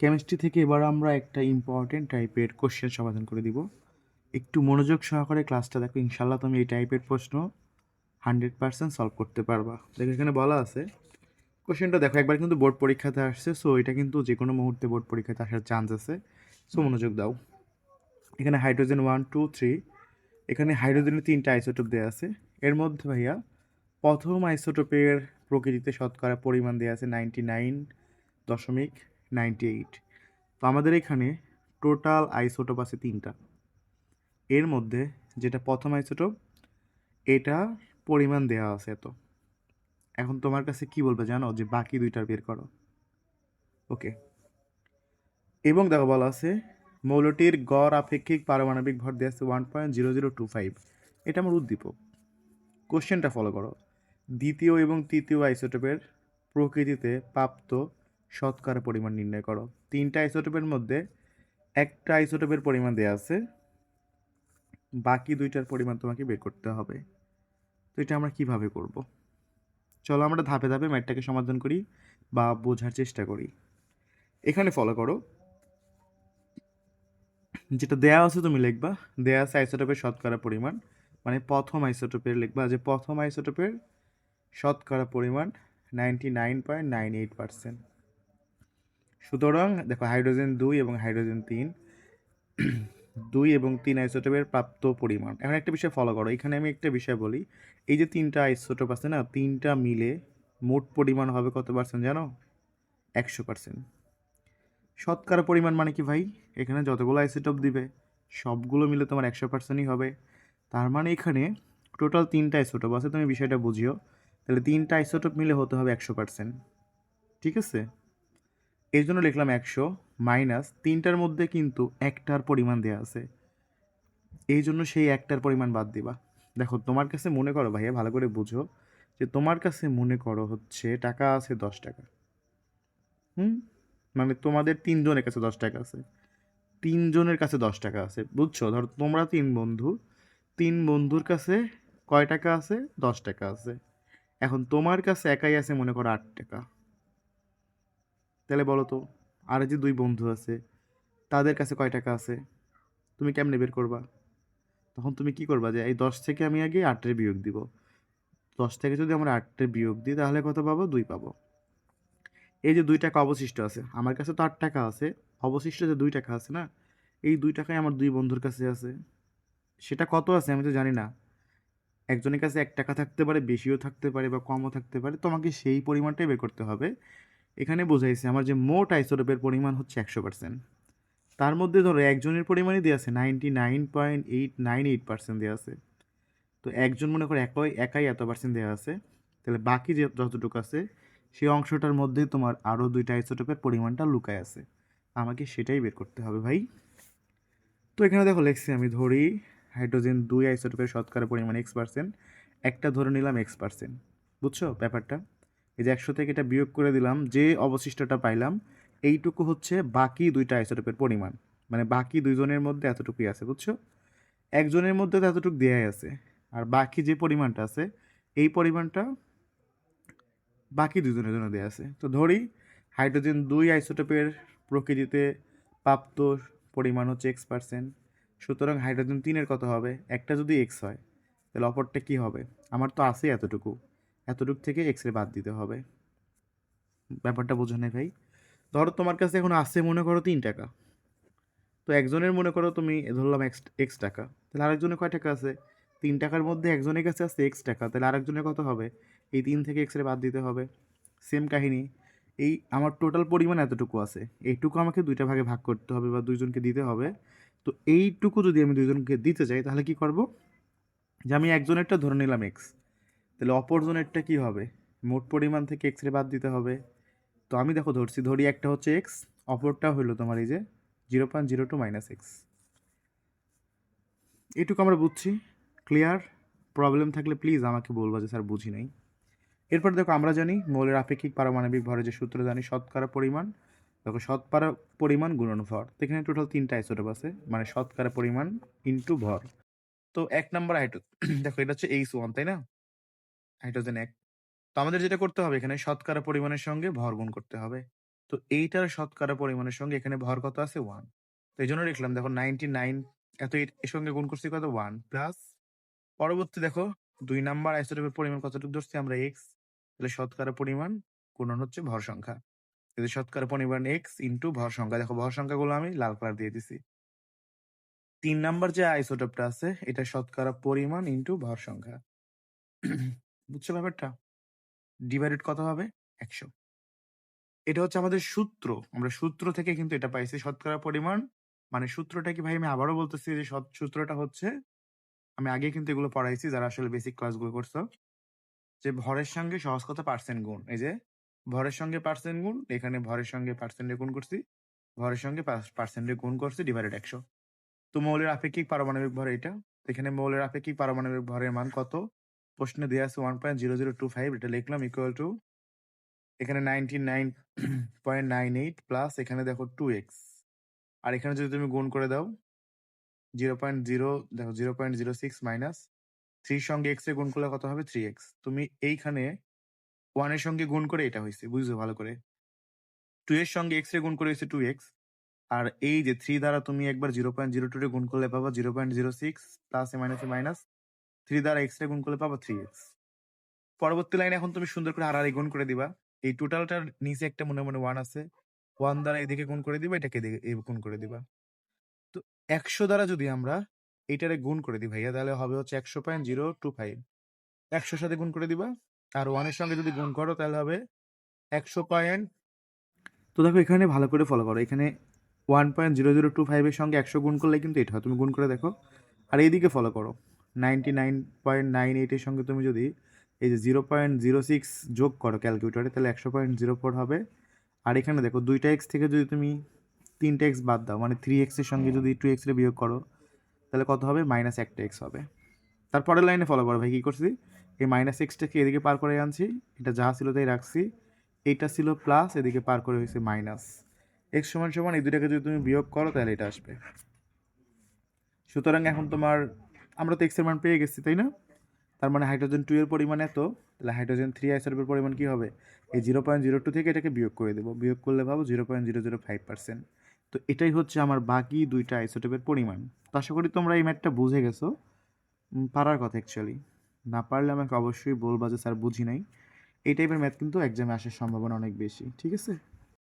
Chemistry থেকে এবার আমরা একটা ইম্পর্টেন্ট টাইপের কোশ্চেন সমাধান করে দিব। একটু মনোযোগ সহকারে ক্লাসটা দেখো ইনশাল্লাহ তুমি এই টাইপের প্রশ্ন হান্ড্রেড পার্সেন্ট সলভ করতে পারবা। দেখো, এখানে বলা আছে কোশ্চেনটা দেখো, একবার কিন্তু বোর্ড পরীক্ষাতে আসছে সো এটা কিন্তু যে কোনো মুহূর্তে বোর্ড পরীক্ষাতে আসার চান্স আছে। সো মনোযোগ দাও। এখানে হাইড্রোজেন ওয়ান টু থ্রি এখানে হাইড্রোজেনের তিনটা আইসোটোপ দেওয়া আছে। এর মধ্যে ভাইয়া, প্রথম আইসোটোপের প্রকৃতিতে শতকরা পরিমাণ দেওয়া আছে নাইনটি নাইন দশমিক নাইনটি এইট। তো আমাদের এখানে টোটাল আইসোটোপ আছে তিনটা। এর মধ্যে যেটা প্রথম আইসোটোপ, এটা পরিমাণ দেওয়া আছে এত। এখন তোমার কাছে কি বলবে জানো? যে বাকি দুইটার বের করো। ওকে। এবং দেখো বলা আছে, মৌলটির গড় আপেক্ষিক পারমাণবিক ভর দেওয়া আছে one point zero zero two five. এটা আমার উদ্দীপক। কোশ্চেনটা ফলো করো। দ্বিতীয় এবং তৃতীয় আইসোটোপের প্রকৃতিতে প্রাপ্ত শতকরা পরিমাণ নির্ণয় করো। তিনটা আইসোটোপের মধ্যে একটা আইসোটোপের পরিমাণ দেওয়া আছে। বাকি দুইটার পরিমাণ তোমাকে বের করতে হবে। তো এটা আমরা কীভাবে করব? চলো আমরা ধাপে ধাপে ম্যাটটাকে সমাধান করি বা বোঝার চেষ্টা করি। এখানে ফলো করো। যেটা দেয়া আছে তুমি লিখবা, দেয়া আছে আইসোটোপের শতকরা পরিমাণ মানে প্রথম আইসোটোপের লিখবা যে প্রথম আইসোটোপের শতকরা পরিমাণ ninety nine point nine eight percent সুতরাং, দেখো হাইড্রোজেন দুই এবং হাইড্রোজেন তিন। দুই এবং তিন আইসোটোপের প্রাপ্ত পরিমাণ। এখন একটা বিষয় ফলো করো। এখানে আমি একটা বিষয় বলি। এই যে তিনটা আইসোটোপ আছে না, তিনটা মিলে মোট পরিমাণ হবে কত পার্সেন্ট জানো? একশো পার্সেন্ট শতকরা পরিমাণ মানে কি ভাই? এখানে যতগুলো আইসোটোপ দিবে, সবগুলো মিলে তোমার একশো পার্সেন্টই হবে। তার মানে এখানে টোটাল তিনটা আইসোটোপ আছে। তুমি বিষয়টা বুঝিও। তাহলে তিনটা আইসোটোপ মিলে হতে হবে একশো পার্সেন্ট ঠিক আছে? এই জন্য লিখলাম একশো মাইনাস তিনটার মধ্যে কিন্তু একটার পরিমাণ দেওয়া আছে। এই জন্য সেই একটার পরিমাণ বাদ দিবা। দেখো, তোমার কাছে মনে করো ভাইয়া, ভালো করে বুঝো, যে তোমার কাছে মনে করো হচ্ছে টাকা আছে দশ টাকা। হুম? মানে তোমাদের তিনজনের কাছে দশ টাকা আছে। তিনজনের কাছে দশ টাকা আছে, বুঝছ? ধরো তোমরা তিন বন্ধু, তিন বন্ধুর কাছে কয় টাকা আছে? দশ টাকা আছে। এখন তোমার কাছে একাই আছে মনে করো আট টাকা। তাহলে বলো তো, আর যে দুই বন্ধু আছে, তাদের কাছে কয় টাকা আছে? তুমি কেমনে বের করবা? তখন তুমি কি করবা যে, এই দশ থেকে আমি আগে আটের বিয়োগ দিব। দশ থেকে যদি আমরা আটের বিয়োগ দিই, তাহলে কত পাবো? দুই পাবো। এই যে দুই টাকা অবশিষ্ট আছে, আমার কাছে তো আট টাকা আছে, অবশিষ্ট যে দুই টাকা আছে না, এই দুই টাকাই আমার দুই বন্ধুর কাছে আছে। সেটা কত আছে আমি তো জানি না। একজনের কাছে এক টাকা থাকতে পারে, বেশিও থাকতে পারে বা কমও থাকতে পারে, তোমাকে সেই পরিমাণটাই বের করতে হবে। এখানে বোঝাইছে আমার যে মোট আইসোটোপের পরিমাণ হচ্ছে একশো পার্সেন্ট তার মধ্যে ধরো একজনের পরিমাণই দেওয়া আছে ninety nine point eight nine eight percent দেওয়া আছে। তো একজন মনে করো একাই একাই এত পার্সেন্ট দেওয়া আছে। তাহলে বাকি যে যতটুকু আছে, সেই অংশটার মধ্যে তোমার আরও দুইটা আইসোটোপের পরিমাণটা লুকায় আছে। আমাকে সেটাই বের করতে হবে ভাই। তো এখানে দেখো লেখছি আমি ধরি, হাইড্রোজেন দুই আইসোটোপের শতকরা পরিমাণ এক্স পার্সেন্ট একটা ধরে নিলাম এক্স পার্সেন্ট বুঝছ ব্যাপারটা? এই যে একশো থেকে এটা বিয়োগ করে দিলাম, যে অবশিষ্টটা পাইলাম, এইটুকু হচ্ছে বাকি দুইটা আইসোটোপের পরিমাণ। মানে বাকি দুইজনের মধ্যে এতটুকুই আছে, বুঝছ? একজনের মধ্যে তো এতটুকু দেয়াই আছে, আর বাকি যে পরিমাণটা আছে, এই পরিমাণটা বাকি দুজনের জন্য দেওয়া আছে। তো ধরি, হাইড্রোজেন দুই আইসোটোপের প্রকৃতিতে প্রাপ্ত পরিমাণ হচ্ছে এক্স পার্সেন্ট সুতরাং হাইড্রোজেন তিনের কত হবে? একটা যদি এক্স হয়, তাহলে অপরটা কী হবে? আমার তো আছে এতটুকু। এতটুকু থেকে এক্স রে বাদ দিতে হবে। ব্যাপারটা বোঝো নাই ভাই। ধরো তোমার কাছে এখন আছে মনে করো তিন টাকা। তো একজনের মনে করো তুমি ধরলাম এক্স এক্স টাকা। তাহলে আরেকজনের কয় টাকা আছে? তিন টাকার মধ্যে একজনের কাছে আছে এক্স টাকা। তাহলে আরেকজনের কত হবে? এই তিন থেকে এক্স রে বাদ দিতে হবে। সেম কাহিনী। এই আমার টোটাল পরিমাণ এতটুকু আছে। এইটুকু আমাকে দুইটা ভাগে ভাগ করতে হবে বা দুইজনকে দিতে হবে। তো এইটুকু যদি আমি দুইজনকে দিতে চাই তাহলে কি করব? যে আমি একজনেরটা ধরে নিলাম এক্স তাহলে অপরজনেরটা কী হবে? মোট পরিমাণ থেকে এক্স রে বাদ দিতে হবে। তো আমি দেখো ধরছি, ধরি একটা হচ্ছে এক্স অপরটা হলো তোমার এই যে zero point zero two minus x এটুকু আমরা বুঝছি ক্লিয়ার প্রবলেম থাকলে প্লিজ আমাকে বলবা যে স্যার বুঝি নাই। এরপর দেখো আমরা জানি মৌলের আপেক্ষিক পারমাণবিক ভরের যে সূত্র, জানি শতকরা পরিমাণ। দেখো শতকরা পরিমাণ গুণন ভর এখানে টোটাল তিনটা আইসোটোপ আছে মানে শতকরা পরিমাণ ইন্টু ভর। তো এক নম্বর হাইড্রো দেখো এটা হচ্ছে এইচ ওয়ান তাই না? হাইড্রোজেন এক। তো আমাদের যেটা করতে হবে এখানে শতকরা পরিমাণের সঙ্গে ভর গুণ করতে হবে। তো এইটার শতকরা পরিমাণের সঙ্গে এখানে ভর কত আছে? ওয়ান তো এই জন্য লিখলাম, দেখো নাইনটি নাইন এত এর সঙ্গে গুণ করছি কত? ওয়ান প্লাস পরবর্তী দেখো, দুই নাম্বার আইসোটোপের পরিমাণ কতটুকু ধরছি? আমরা এক্স তাহলে শতকরা পরিমাণ গুণন হচ্ছে ভর সংখ্যা। তাহলে শতকরা পরিমাণ এক্স ইন্টু ভর সংখ্যা। দেখো ভর সংখ্যাগুলো আমি লাল কালার দিয়ে দিছি। তিন নাম্বার যে আইসোটোপটা আছে, এটা শতকরা পরিমাণ ইন্টু ভর সংখ্যা। বুঝছ ব্যাপারটা? ডিভাইডেড কত হবে? একশো। এটা হচ্ছে আমাদের সূত্র। আমরা সূত্র থেকে কিন্তু এটা পাইছি শতকরা পরিমাণ। মানে সূত্রটা কি ভাই? আমি আবারও বলতেছি যে সূত্রটা হচ্ছে, আমি আগে কিন্তু এগুলো পড়াইছি যারা আসলে বেসিক ক্লাসগুলো করছ। যে ভরের সঙ্গে সহজ কথা পার্সেন্ট গুণ? এই যে, ভরের সঙ্গে পার্সেন্ট গুণ, এখানে ভরের সঙ্গে পার্সেন্টে গুণ করছি। ভরের সঙ্গে পার্সেন্টে গুণ করছি ডিভাইডেড একশো। তো মৌলের আপেক্ষিক পারমাণবিক ভর এটা। এখানে মৌলের আপেক্ষিক পারমাণবিক ভরের মান কত? প্রশ্নে দেওয়া আছে one point zero zero two five এটা লিখলাম ইকুয়াল টু এখানে ninety nine point nine eight plus এখানে দেখো টু এক্স আর এখানে যদি তুমি গুণ করে দাও জিরো পয়েন্ট জিরো দেখো zero point zero six minus থ্রির সঙ্গে এক্সের গুণ করলে কত হবে? থ্রি এক্স তুমি এইখানে ওয়ানের সঙ্গে গুণ করে এটা হয়েছে, বুঝছ ভালো করে? টু এর সঙ্গে এক্সের গুণ করে হয়েছে টু এক্স আর এই যে থ্রি দ্বারা তুমি একবার জিরো পয়েন্ট জিরো টু গুণ করলে পাবা zero point zero six plus a minus a minus three দ্বারা এক্স রে গুণ করলে পাবা থ্রি এক্স পরবর্তী লাইনে এখন তুমি সুন্দর করে আর আর গুণ করে দিবা। এই টোটালটার নিচে একটা মনে মনে ওয়ান আছে। ওয়ান দ্বারা এদিকে গুণ করে দিবা, এটাকে এদিকে গুণ করে দিবা। তো একশো দ্বারা যদি আমরা এইটারে গুণ করে দিই ভাইয়া, তাহলে হবে হচ্ছে একশো পয়েন্ট জিরো টু ফাইভ একশোর সাথে গুণ করে দিবা। আর ওয়ানের সঙ্গে যদি গুণ করো, তাহলে হবে একশো পয়েন্ট তো দেখো এখানে ভালো করে ফলো করো। এখানে one point zero zero two ফাইভের সঙ্গে একশো গুণ করলে কিন্তু এটা হয়। তুমি গুণ করে দেখো। আর এইদিকে ফলো করো। নাইনটি নাইন পয়েন্ট নাইন এইটের সঙ্গে তুমি যদি এই যে জিরো পয়েন্ট জিরো সিক্স যোগ করো ক্যালকুলেটরে, তাহলে একশো পয়েন্ট জিরো ফোর হবে। আর এখানে দেখো দুইটা এক্স থেকে যদি তুমি তিনটা এক্স বাদ দাও মানে থ্রি এক্সের সঙ্গে যদি টু এক্সের বিয়োগ করো, তাহলে কত হবে? মাইনাস একটা এক্স হবে। তারপরের লাইনে ফলো করো ভাই, কী করছি? এই মাইনাস এক্সটাকে এদিকে পার করে আনছি, এটা যা ছিল তাই রাখছি। এইটা ছিল প্লাস এদিকে পার করে হয়েছে মাইনাস এক্স সমান সমান এই দুটাকে যদি তুমি বিয়োগ করো, তাহলে এটা আসবে। সুতরাং এখন তোমার আমরা তো এক্সের মান পেয়ে গেছি, তাই না? তার মানে হাইড্রোজেন টু এর পরিমাণ এত, তাহলে হাইড্রোজেন থ্রি আইসোটোপের পরিমাণ কী হবে? এই জিরো পয়েন্ট জিরো টু থেকে এটাকে বিয়োগ করে দেবো। বিয়োগ করলে পাবো zero point zero zero five percent তো এটাই হচ্ছে আমার বাকি দুইটা আইসোটোপের পরিমাণ। তো আশা করি তোমরা এই ম্যাথটা বুঝে গেছো। পারার কথা অ্যাকচুয়ালি না পারলে আমাকে অবশ্যই বলবা যে স্যার বুঝি নাই। এই টাইপের ম্যাথ কিন্তু এক্সামে আসার সম্ভাবনা অনেক বেশি, ঠিক আছে?